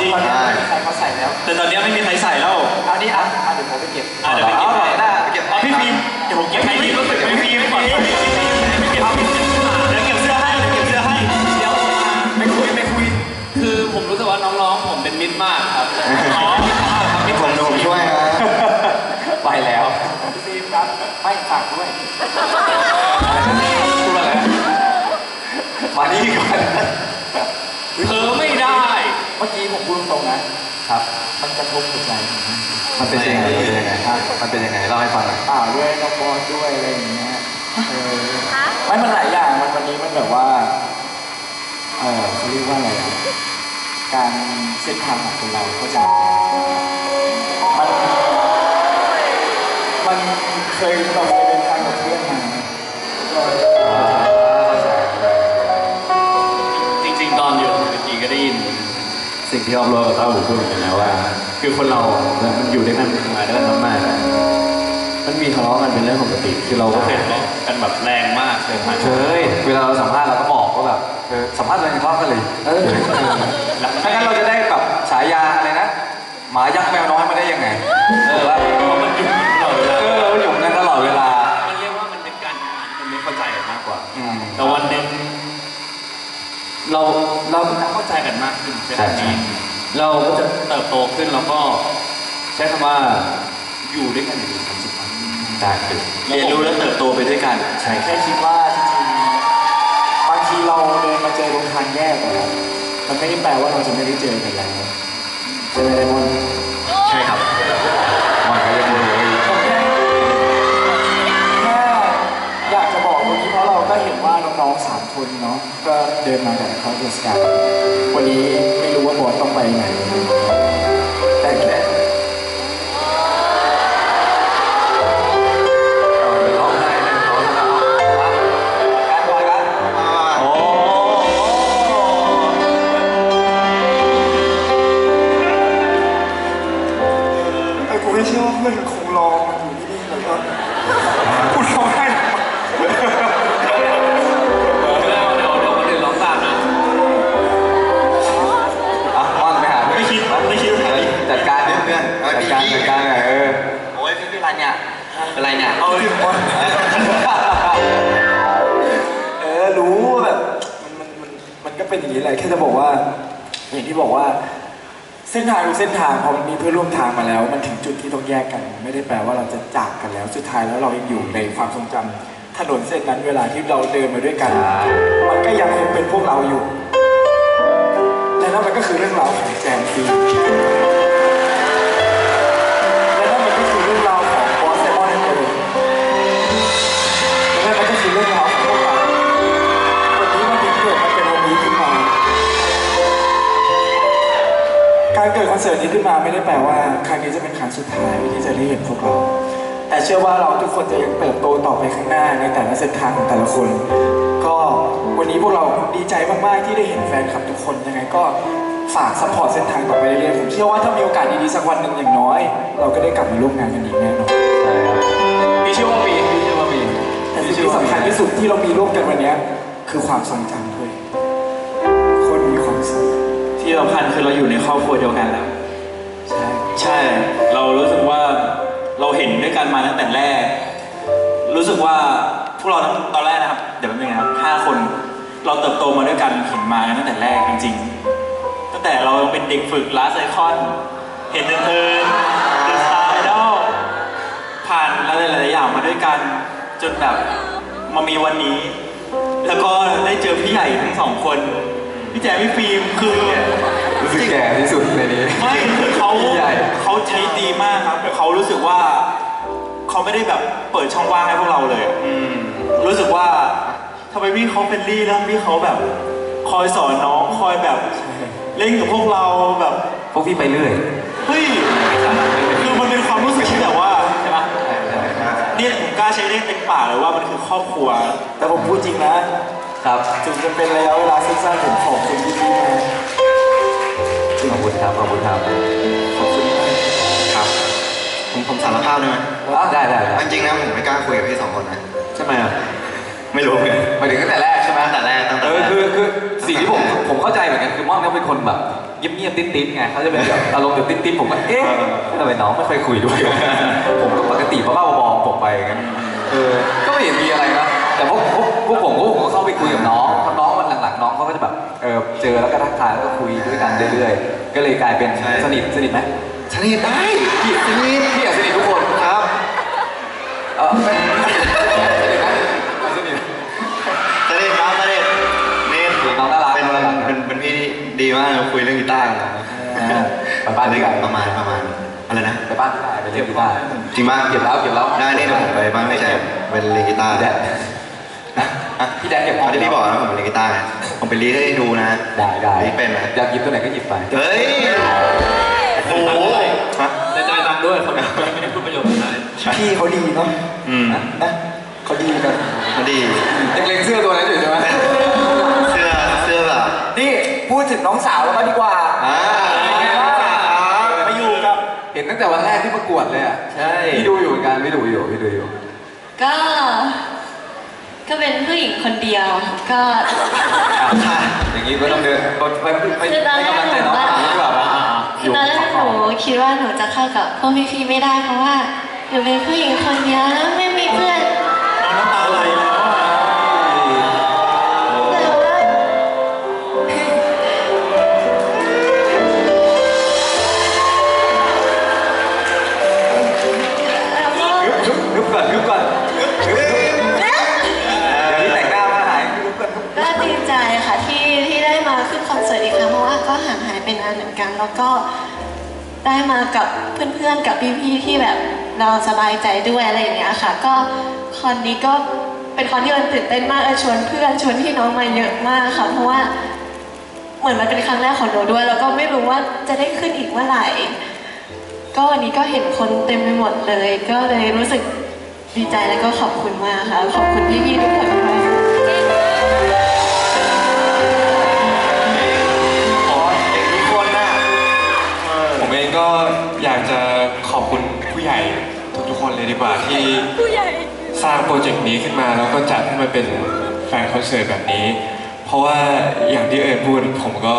จริง ตอนนี้ไม่มีใครเขาใส่แล้ว แต่ตอนนี้ไม่มีใครใส่แล้วอันนี้อะอะเดี๋ยวผมไปเก็บอะเดี๋ยวไปเก็บให้ได้เก็บเอาพี่ฟิล์มเดี๋ยวผมเก็บให้พี่พี่ฟิล์มก่อนพี่ฟิล์มพี่ฟิล์มเก็บเดี๋ยวเก็บเสื้อให้เดี๋ยวเก็บเสื้อให้ เดี๋ยวไม่คุยไม่คุย คือผมรู้สึกว่าน้องๆ ผมเป็นมิตรมากครับอ๋อครับพี่ผมดี๋ยวผมช่วยนะไปแล้วฟิล์มครับไม่ฝากด้วยพูดว่าอะไรนะมานี่ก่อน เมื่อกี้ผมพูดตรงๆนะครับ มันกระทบหัวใจผมมันเป็นยังไงมันเป็นยังไงมันเป็นยังไงเล่าให้ฟังหน่อยเปล่าด้วยน้องบอสด้วยอะไรอย่างเงี้ยเออไม่มันหลายอย่างมันวันนี้มันแบบว่าเออเขาเรียกว่าอะไรอะการเส้นทางของคนเราเข้าใจมันมันเคยเราเคย สิ่งที่ออฟโรดกับเต้าหูพูดเหมือนกันนะว่า คือคนเราเนี่ยมันอยู่ด้วยกันมาด้วยกันมากๆอะมันมีทะเลาะกันเป็นเรื่องปกติ คือเราก็เคยทะเลาะกันแบบแรงมากเคยผ่านเคยเวลาเราสัมภาษณ์เราก็บอกว่าแบบเออสัมภาษณ์อะไรกันรอบกันเลยเออถ้างั้นเราจะได้แบบ กันมากขึ้นใช่ไหมใช่ใช่เราก็จะเติบโตขึ้นแล้วก็ใช้คำว่าอยู่ด้วยกันอย่างมีความสุขมากขึ้นใช่คือเรียนรู้และเติบโตไปด้วยกันใช่แค่คิดว่าจริงๆบางทีเราเดินมาเจอตรงทางแยกอะครับมันไม่ได้แปลว่าเราจะไม่ได้เจอกันแล้วใช่ไหมไดมอน เพราะเราก็เห็นว่าน้องๆสามคนเนาะก็เดินมาจากคอร์สสกายวันนี้ไม่รู้ว่าบอสต้องไปไหน อ้ยพี่เป็นไรเนี่ยเป็นไรเนี่ย เอาเออรู้ว่าแบบมันมันมันมันก็เป็นอย่างนี้แหละแค่จะบอกว่า อย่างที่บอกว่า เส้นทางทุกเส้นทางพอมันมีเพื่อนร่วมทางมาแล้ว มันถึงจุดที่ต้องแยกกัน ไม่ได้แปลว่าเราจะจากกันแล้วสุดท้ายแล้วเรายังอยู่ในความทรงจำถนนเส้นนั้นเวลาที่เราเดินมาด้วยกัน มันก็ยังคงเป็นพวกเราอยู่และนั่นมันก็คือเรื่องราวของแจมฟี ดคอนเสิร์ตนี้ขึ้นมาไม่ได้แปลว่าครั้งนี้จะเป็นครั้งสุดท้ายที่จะได้เห็นพวกเรา แต่เชื่อว่าเราทุกคนจะยังเติบโตต่อไปข้างหน้าในแต่ละเส้นทางของแต่ละคน ก็วันนี้พวกเราดีใจมากๆที่ได้เห็นแฟนคลับทุกคนยังไงก็ฝากซัพพอร์ตเส้นทางต่อไปเรื่อยๆผมเชื่อว่าถ้ามีโอกาสดีๆสักวันหนึ่งอย่างน้อย เราก็ได้กลับมาร่วมงานกันอีกแน่นอนใช่ครับพี่เชื่อว่ามีพี่เชื่อว่ามีแต่สิ่งที่สำคัญที่สุดที่เรามีร่วมกันวันนี้คือความทรงจำด้วยคนมีความสุขที่สำคัญคือเราอยู่ในครอบครัวเดียวกันแล้ว ด้วยกันมาตั้งแต่แรก รู้สึกว่าพวกเราทั้งตอนแรกนะครับ เดี๋ยวแป๊บนึงนะครับห้าคนเราเติบโตมาด้วยกันเห็นมาตั้งแต่แรกจริงๆ ตั้งแต่เราเป็นเด็กฝึกลาสไอคอน เห็นเดินเดินเดินสไตล์ดอลผ่านอะไรหลายๆอย่างมาด้วยกัน จนแบบมามีวันนี้ แล้วก็ได้เจอพี่ใหญ่ทั้งสองคน พี่แจ๊คพี่ฟิล์มคือรู้สึกแก่ที่สุดในนี้ ไม่คือเขาใหญ่เขาใช้ดีมากครับเขารู้สึกว่า เขาไม่ได้แบบเปิดช่องว่างให้พวกเราเลยอืมรู้สึกว่าทำไมพี่เขาเป็นรี่แล้วพี่เขาแบบ คอยสอนน้องคอยแบบเล่นกับพวกเราแบบพวกพี่ไปเรื่อยเฮ้ยคือมันเป็นความรู้สึกที่แบบว่าใช่ปะใช่ใช่ใช่เนี่ยผมกล้าใช้ได้เต็มปากเลยว่ามันคือครอบครัว แต่ผมพูดจริงนะ ครับถึงจะเป็นระยะเวลาสั้นๆผมขอบคุณพี่ๆมากขอบคุณครับขอบคุณครับ สารภาพได้ไหมอะได้ได้ได้จริงๆนะผมไม่กล้าคุยกับพี่สองคนนะ ใช่ไหมอะไม่รู้เหมือนกันหมายถึงตั้งแต่แรกใช่ไหมตั้งแต่แรกตั้งแต่เอแรอกคือคือสิ่งที่ผมผมเข้าใจเหมือนกันคือม่อนเขาเป็นคนแบบเเงียบๆติ๊ดๆไงเขาจะเป็นแบบอารมณ์แบบติ๊ดๆผมก็เอ๊ะทำไมน้องไม่ค่อยคุยด้วย ผมก็ปกติบ้าๆบอๆของผมไปอย่างนั้นเออก็ไม่เห็นมีอะไรนะแต่พวกพวกพวกผมพวกผมก็เข้าไปคุยกับน้องเพราะน้องมันหลังๆน้องเขาก็จะแบบเออเจอแล้วก็ทักทายแล้วก็คุยด้วยกันเรื่อยๆก็เลยกลายเป็นใช่สนิทสนิทไหมสนิทได้พี่สนิทพี่อะสนิททุกคนครับ เออไม่สนิทนะสนิทสนิทครับสนิทนี่น้องน่ารักเป็นน่ารัก เป็นเป็นพี่ที่ดีมากเลยคุยเรื่องกีตาร์กันไปบ้านพี่ไก่ประมาณประมาณอะไรนะไปบ้านพี่ไก่ไปเล่นกีตาร์จริงมากเก็บแล้วเก็บแล้วได้นี่ยผมไปบ้านไม่ใช่เป็นเล่นกีตาร์พี่แดดพี่แดดเก็บอ๋อที่พี่บอกนะผมเป็นเลกีตาร์ผมไปรีดให้ดูนะ ได้ได้รีเป็นนะอยากหยิบตัวไหนก็หยิบไปเฮ้ยโอ้โห ด้วยเขาไม่ได้พูดประโยชน์อะไรพี่เขาดีเนาะอืมนะเขาดีกันมาดียังเล็งเสื้อตัวนั้นอยู่ใช่ไหมเสื้อเสื้อแบบนี่พูดถึงน้องสาวแล้วก็ดีกว่าอ่ามาอยู่กับเห็นตั้งแต่วันแรกที่ประกวดเลยอะใช่พี่ดูอยู่เหมือนกันพี่ดูอยู่พี่ดูอยู่ ก็ก็เป็นผู้หญิงคนเดียวก็อย่างนี้ก็ต้องเดินไปไปไปคือตอนให้แรกกำลังหใจนูน้องว่าหรือเปล่านะ คือตอนแรกหนูคิดว่าหนูจะเข้ากับพวกพี่ๆไม่ได้เพราะว่าหนูเป็นผู้หญิงคนเดียวแล้วไม่มีเพื่อน ไปนานเหมือนกัน แล้วก็ได้มากับเพื่อนๆกับพี่ๆที่แบบเราสบายใจด้วยอะไรอย่างเงี้ยค่ะ ก็คอนนี้ก็เป็นคอนที่มันตื่นเต้นมากเออชวนเพื่อนชวนพี่น้องมาเยอะมากค่ะ เพราะว่าเหมือนมันเป็นครั้งแรกของหนูด้วย แล้วก็ไม่รู้ว่าจะได้ขึ้นอีกเมื่อไหร่ ก็วันนี้ก็เห็นคนเต็มไปหมดเลย ก็เลยรู้สึกดีใจแล้วก็ขอบคุณมากค่ะ ขอบคุณพี่ๆทุกคนากจะขอบคุณผู้ใหญ่ทุกๆคนเลยดีกว่าที่สร้างโปรเจกต์นี้ขึ้นมาแล้วก็จัดให้มันเป็นแฟนคอนเสิร์ตแบบนี้ เพราะว่าอย่างที่เอิญพูดผมก็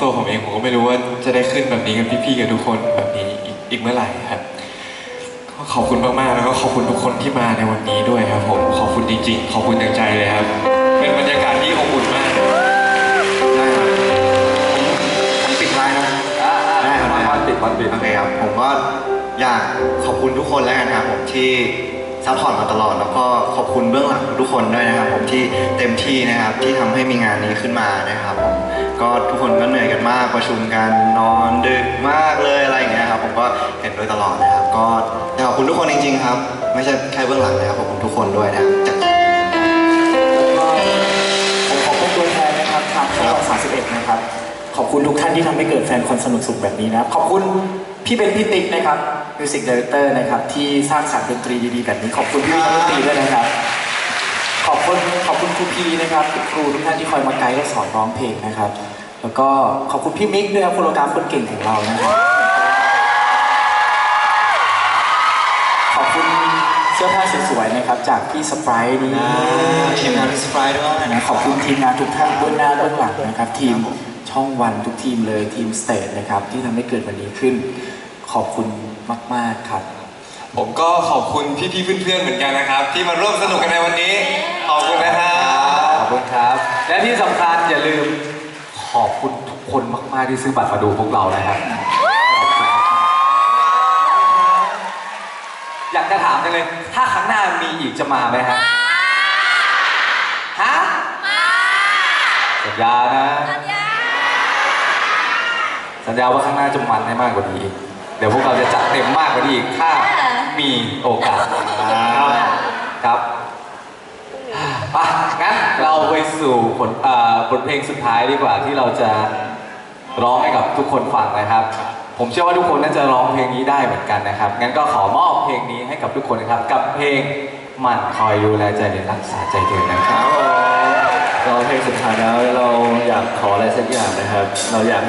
ตัวผมเองผมก็ไม่รู้ว่าจะได้ขึ้นแบบนี้กับพี่ๆกับทุกคนแบบนี้อีกอีกเมื่อไหร่ครับก็ขอบคุณมากๆแล้วก็ขอบคุณทุกคนที่มาในวันนี้ด้วยครับผมขอบคุณจริงๆ ขอบคุณจากใจเลยครับ เป็นบรรยากาศที่อบอุ่นมาก บวันปิดโอเคครับ ผมก็อยากขอบคุณทุกคนแล้วกันครับผมที่ซัพพอร์ตมาตลอด แล้วก็ขอบคุณเบื้องหลังทุกคนด้วยนะครับ ผมที่เต็มที่นะครับที่ทำให้มีงานนี้ขึ้นมานะครับผมก็ทุกคนก็เหนื่อยกันมากประชุมกันนอนดึกมากเลยอะไรอย่างเงี้ยครับผมก็เห็นโดยตลอดนะครับ ก็อยากขอบคุณทุกคนจริง ๆ ครับ ไม่ใช่แค่เบื้องหลังนะครับขอบคุณทุกคนด้วยนะครับจาก อบคุณทุกท่านที่ทำให้เกิดแฟนคอนสนุกสุขแบบนี้นะครับ ขอบคุณพี่เป็นพี่ติ๊กนะครับมิวสิกดีเรคเตอร์นะครับ ที่สร้างสรรค์ดนตรีดีๆแบบนี้ ขอบคุณพี่นักดนตรีด้วยนะครับ ขอบคุณขอบคุณครูพีนะครับครูทุกท่านที่คอยมาไกด์และสอนร้องเพลงนะครับ แล้วก็ขอบคุณพี่มิกด้วยครับโคโรกราฟคนเก่งของเรานะครับขอบคุณเสื้อผ้าสวยๆนะครับ จากพี่สไปร์นี่ทีมงานพิสปรายด้วยนะนะขอบคุณทีมงานทุกท่านเบื้องหน้าเบื้องหลังนะครับ ทีม ช่องวันทุกทีมเลยทีมสเตทนะครับ ที่ทำให้เกิดวันนี้ขึ้น ขอบคุณมาก ๆ ครับ ผมก็ขอบคุณพี่ๆเพื่อนๆเหมือนกันนะครับ ที่มาร่วมสนุกกันในวันนี้ ขอบคุณนะครับ ขอบคุณครับ และที่สำคัญอย่าลืมขอบคุณทุกคนมาก ๆ ที่ซื้อบัตรมาดูพวกเรานะครับ อยากจะถามจังเลย ถ้าครั้งหน้ามีอีกจะมาไหมฮะฮะสัญญานะ สัญญา ว่าข้างหน้าจะมันให้มากกว่านี้อีกเดี๋ยวพวกเราจะจัดเต็มมากกว่านี้อีกถ้ามีโอกาสครับไปงั้นเราไปสู่ผลบทเพลงสุดท้ายดีกว่าที่เราจะร้องให้กับทุกคนฟังนะครับ ผมเชื่อว่าทุกคนน่าจะร้องเพลงนี้ได้เหมือนกันนะครับ งั้นก็ขอมอบเพลงนี้ให้กับทุกคนนะครับ กับเพลงมันคอยดูแลใจเด็รักษาใจเธอนะครับก็เพลงสุดท้ายแล้วเราอยากขออะไรสักอย่างนะครับ เราอยากให้